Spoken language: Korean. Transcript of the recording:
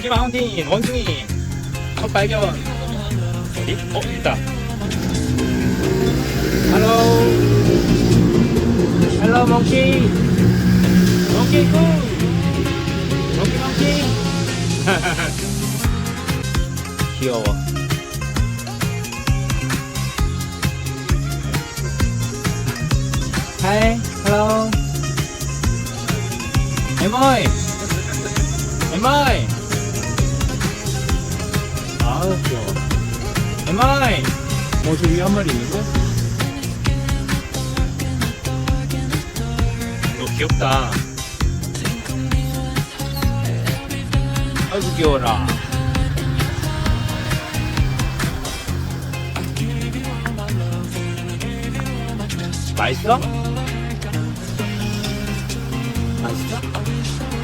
몽키 마운틴 원숭이. 첫 발견. 어디? 어 있다. 할로 할로 몽키 몽키 굿 몽키 몽키 귀여워. 하이 헬로 에모이 에모이 귀여워 에모이 어저 위에 한 마리 있는데? 너 귀엽다 아이고 귀여워라 맛있어? 맛있어?